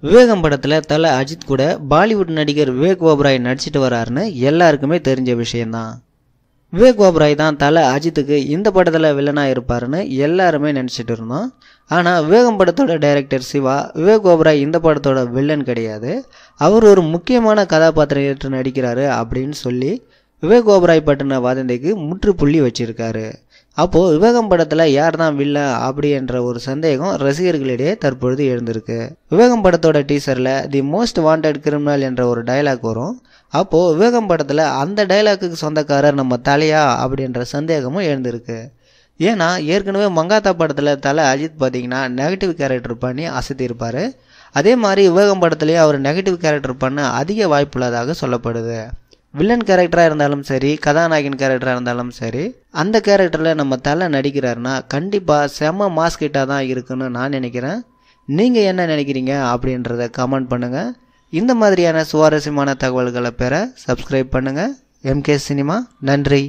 விவேகம் படத்தில் தலை அஜித் கூட பாலிவுட் நடிகர் விவேக் ஓபராய் நடிச்சிட்டு வராருன்னு எல்லாருக்குமே தெரிஞ்ச விஷயம்தான். விவேக் ஓபராய் தான் தலை அஜித்துக்கு இந்த படத்தில் வில்லனாக இருப்பாருன்னு எல்லாருமே நினச்சிட்டு இருந்தோம். ஆனால் விவேகம் படத்தோட டைரக்டர் சிவா விவேக் ஓபராய் இந்த படத்தோட வில்லன் கிடையாது. அவர் ஒரு முக்கியமான கதாபாத்திரம் ஏற்று நடிக்கிறாரு அப்படின்னு சொல்லி விவேக் ஓபராய் பட்டின வதந்திக்கு முற்றுப்புள்ளி வச்சிருக்காரு. அப்போது விவேகம் படத்தில் யார் தான் வில்ல அப்படின்ற ஒரு சந்தேகம் ரசிகர்களிடையே தற்பொழுது எழுந்திருக்கு. விவேகம் படத்தோட டீசரில் தி மோஸ்ட் வாண்டட் கிரிமினல் என்ற ஒரு டைலாக் வரும். அப்போது விவேகம் படத்தில் அந்த டைலாக்குக்கு சொந்தக்காரர் நம்ம தலையா அப்படின்ற சந்தேகமும் எழுந்திருக்கு. ஏன்னா ஏற்கனவே மங்காத்தா படத்தில் தலை அஜித் பார்த்தீங்கன்னா நெகட்டிவ் கேரக்டர் பண்ணி அசத்தியிருப்பார் அதே மாதிரி விவேகம் படத்துலேயும் அவர் நெகட்டிவ் கேரக்டர் பண்ண அதிக வாய்ப்புள்ளதாக சொல்லப்படுது. வில்லன் கேரக்டராக இருந்தாலும் சரி கதாநாயகன் கேரக்டராக இருந்தாலும் சரி அந்த கேரக்டரில் நம்ம தலை நடிக்கிறாருன்னா கண்டிப்பாக செம்ம மாஸ்கிட்டாக தான் இருக்குன்னு நான் நினைக்கிறேன். நீங்கள் என்ன நினைக்கிறீங்க அப்படின்றத கமெண்ட் பண்ணுங்கள் இந்த மாதிரியான சுவாரஸ்யமான தகவல்களை பெற சப்ஸ்கிரைப் பண்ணுங்கள் எம்கே சினிமா நன்றி.